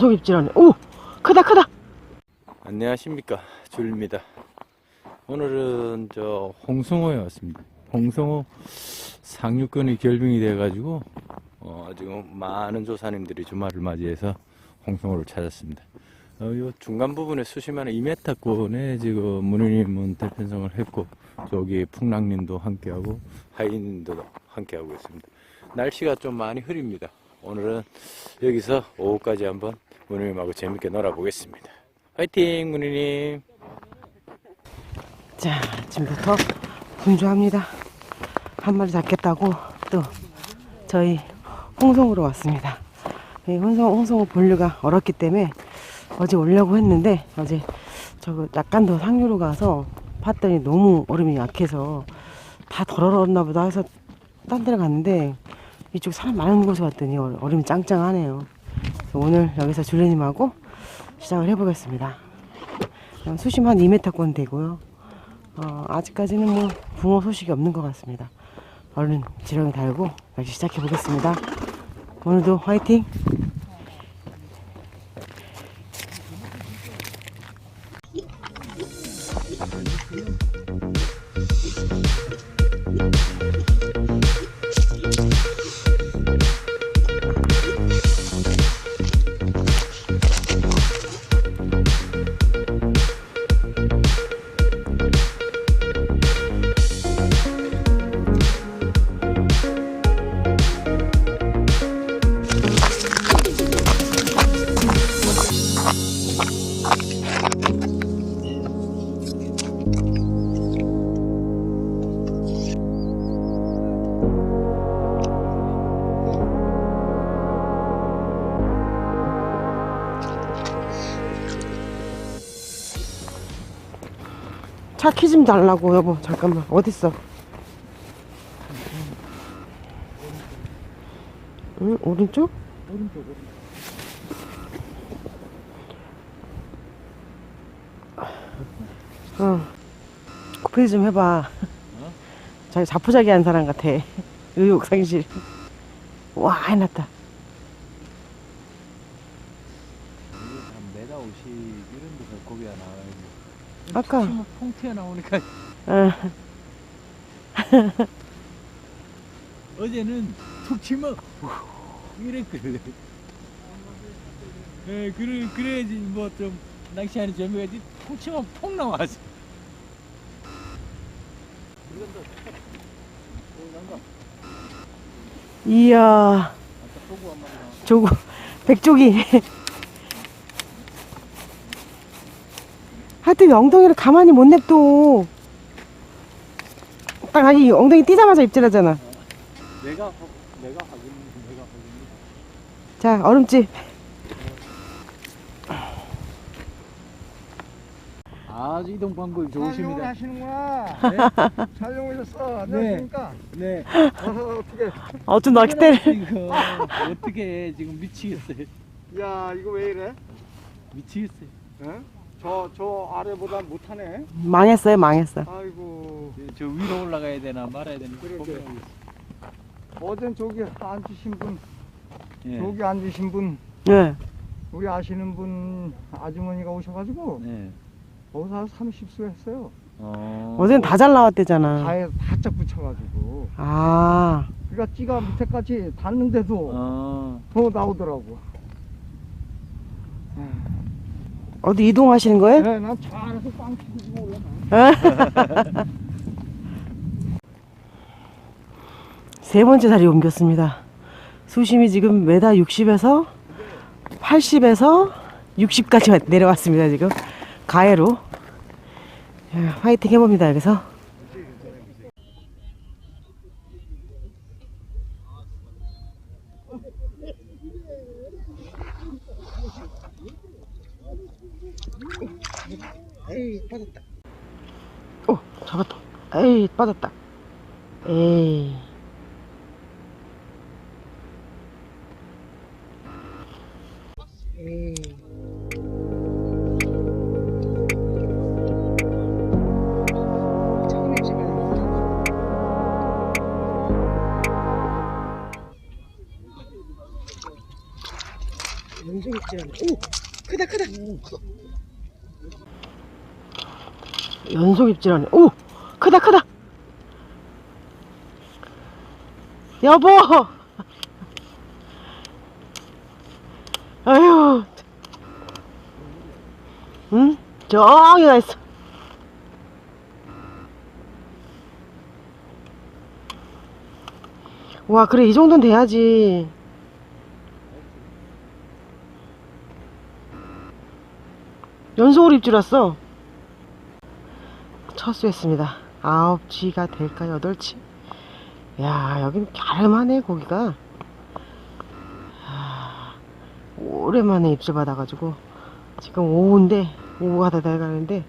계속 입질하네. 오! 크다, 크다! 안녕하십니까 줄입니다 오늘은 저 홍성호에 왔습니다 홍성호 상류권이 결빙이 돼 가지고 어, 지금 많은 조사님들이 주말을 맞이해서 홍성호를 찾았습니다 어, 요 중간 부분에 수심한 2m권에 지금 문희님은 대편성을 했고 저기 풍랑님도 함께하고 하이님도 함께하고 있습니다 날씨가 좀 많이 흐립니다 오늘은 여기서 오후까지 한번 문희님하고 재밌게 놀아보겠습니다 화이팅 문희님 자, 지금부터 분주합니다. 한 마리 잡겠다고 또 저희 홍성으로 왔습니다. 이 홍성, 홍성어 본류가 얼었기 때문에 어제 오려고 했는데 어제 저거 약간 더 상류로 가서 봤더니 너무 얼음이 약해서 다 덜 얼었나 보다 해서 딴 데를 갔는데 이쪽 사람 많은 곳에 왔더니 얼- 얼음이 짱짱하네요. 오늘 여기서 줄레님하고 시작을 해보겠습니다. 수심 한 2m권 되고요. 어, 아직까지는 뭐 붕어 소식이 없는 것 같습니다. 얼른 지렁이 달고 다시 시작해 보겠습니다. 오늘도 화이팅! 차 키 좀 달라고 여보. 잠깐만. 어딨어? 응? 오른쪽? 오른쪽으로 어. 코피디 좀 해봐. 자기 자포자기 한 사람 같아. 의욕 상실. 와 해놨다 한 메다 50 이런 데서 고기가 나와야지 아까 치면 퐁 튀어나오니까. 어, 어제는 툭 치면 이랬거든 예, 그래, 그래야지 뭐 좀 낚시하는 재미가 있지. 툭 치면 퐁 나와지 이야. 조고 백조기 하여튼 엉덩이를 가만히 못 냅둬 딱 아니 엉덩이 뛰자마자 입질하잖아 내가 확- 내가 확인 내가 확인 자 얼음집 아주 이동 방법이 촬영을 좋으십니다 하시는구나. 촬영오셨어. 안녕하십니까. 네 어, 어떻게? 어떤 낚싯대를 이거 어떻게 지금 미치겠어요 야 이거 왜 이래? 미치겠어요 어? 저 저 아래보다 못하네. 망했어요 망했어 아이고. 저 위로 올라가야 되나 말아야 되나 그러게. 어젠 저기 앉으신 분, 예. 저기 앉으신 분, 네. 우리 아시는 분 아주머니가 오셔가지고 네. 거기서 한 30수 했어요. 어. 어제는 다잘 나왔대잖아 가에 바짝 붙여가지고. 아 그러니까 찌가 밑에까지 닿는데도 어. 더 나오더라고. 어디 이동하시는 거예요? 네, 난저 안에서 빵 치고 올라가. 세 번째 다리 옮겼습니다. 수심이 지금 메다 60에서 80에서 60까지 내려왔습니다. 지금 가해로 야, 화이팅 해봅니다. 여기서 에이 빠졌다. 오 잡았다. 에이 빠졌다. 에이 에이. 연속 입질하네. 오, 크다 크다. 연속 입질하네. 오, 크다 크다. 여보. 아유. 응? 저기 가 있어. 와, 그래, 이 정도는 돼야지. 연속으로 입질 왔어. 첫 수했습니다. 아홉 치가 될까, 여덟 치? 야, 여긴 갸름하네, 고기가. 아, 오랜만에 입질 받아가지고, 지금 오후인데, 오후가 다 돼가는데,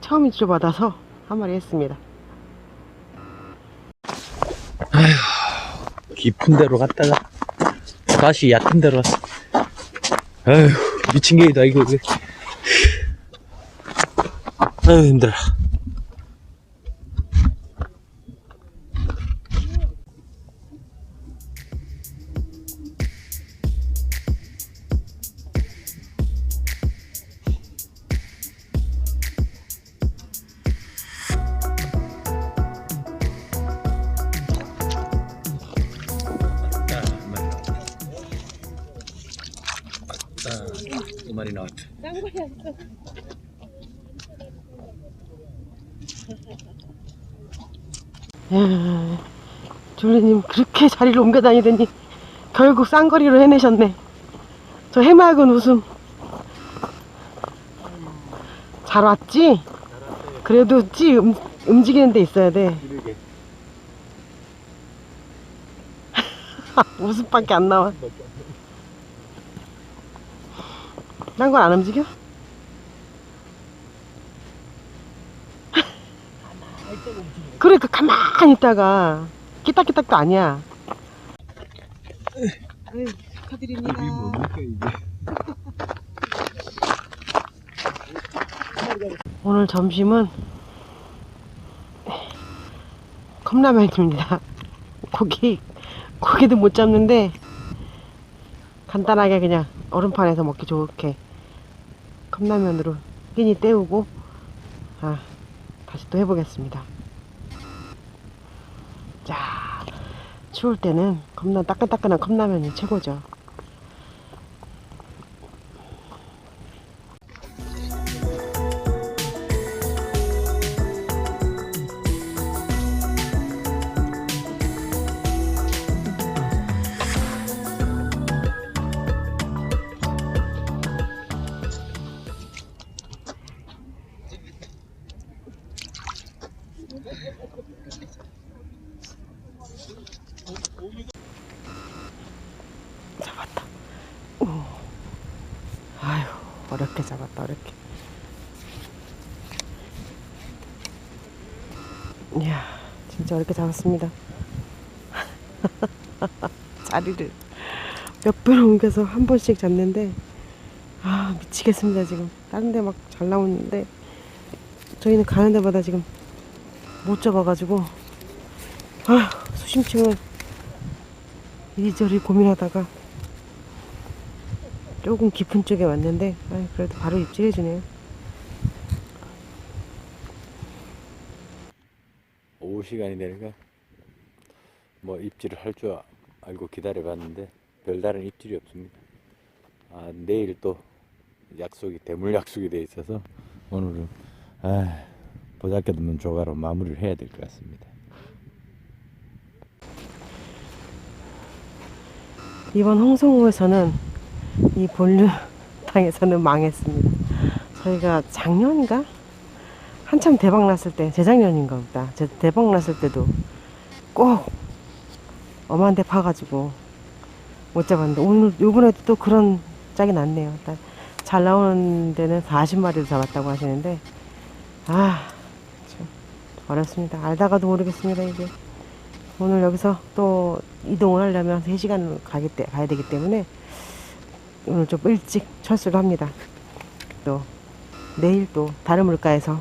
처음 입질 받아서 한 마리 했습니다. 깊은 데로 갔다가 다시 얕은 데로 왔어. 아휴, 미친 게이다, 이거. 이거. 아휴, 힘들어. 두 마리 나왔다. 야, 줄리님 그렇게 자리를 옮겨 다니더니 결국 쌍거리로 해내셨네. 저 해맑은 웃음. 잘 왔지? 그래도 찌 음, 움직이는 데 있어야 돼. 웃음밖에 안 나와. 딴 건 안 움직여? 그러니까 가만히 있다가 끼딱끼딱도 아니야. 아유, 축하드립니다. 오늘 점심은 컵라면입니다. 고기 고기도 못 잡는데 간단하게 그냥 얼음판에서 먹기 좋게 컵라면으로 끼니 때우고 아 다시 또 해보겠습니다. 자 추울 때는 컵라 따끈따끈한 컵라면이 최고죠. 어렵게 잡았다 어렵게. 이야 진짜 어렵게 잡았습니다. 자리를 몇 번 옮겨서 한 번씩 잡는데 아 미치겠습니다 지금 다른 데 막 잘 나오는데 저희는 가는 데마다 지금 못 잡아가지고 아 수심층을 이리저리 고민하다가 조금 깊은 쪽에 왔는데 아 그래도 바로 입질해주네요 오후 시간이 되니까 뭐 입질을 할 줄 알고 기다려봤는데 별다른 입질이 없습니다. 아, 내일 또 약속이 대물 약속이 돼 있어서 오늘은 아, 보잘것없는 조가로 마무리를 해야 될 것 같습니다. 이번 홍성호에서는 이 본류탕에서는 망했습니다. 저희가 작년인가 한참 대박 났을 때 재작년인가 보다. 제 대박 났을 때도 꼭 엄한 데 파가지고 못 잡았는데 오늘 요번에도 또 그런 짝이 났네요. 잘 나오는 데는 40마리도 잡았다고 하시는데 아 참 어렵습니다. 알다가도 모르겠습니다 이게. 오늘 여기서 또 이동을 하려면 3시간 가기 때, 가야 되기 때문에 오늘 좀 일찍 철수를 합니다. 또 내일 또 다른 물가에서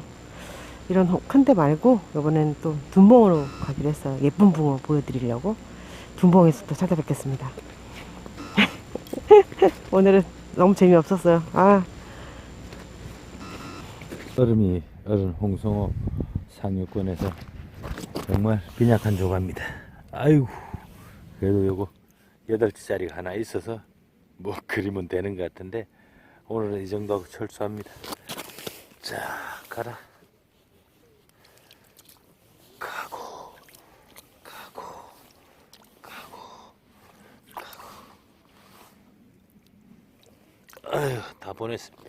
이런 큰 데 말고 이번엔 또 둔봉으로 가기로 했어요. 예쁜 붕어 보여드리려고 둔봉에서 또 찾아뵙겠습니다. 오늘은 너무 재미없었어요. 아, 얼음이 얼음 홍성호 상류권에서 정말 빈약한 조가입니다. 아이고 그래도 요거 8치짜리가 하나 있어서 뭐 그리면 되는 것 같은데 오늘은 이 정도 하고 철수합니다. 자 가라 다 보냈습니다.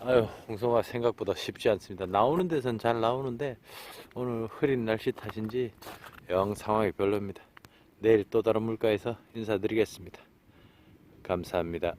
아유, 홍성화 생각보다 쉽지 않습니다. 나오는 데선 잘 나오는데 오늘 흐린 날씨 탓인지 영 상황이 별로입니다. 내일 또 다른 물가에서 인사드리겠습니다. 감사합니다.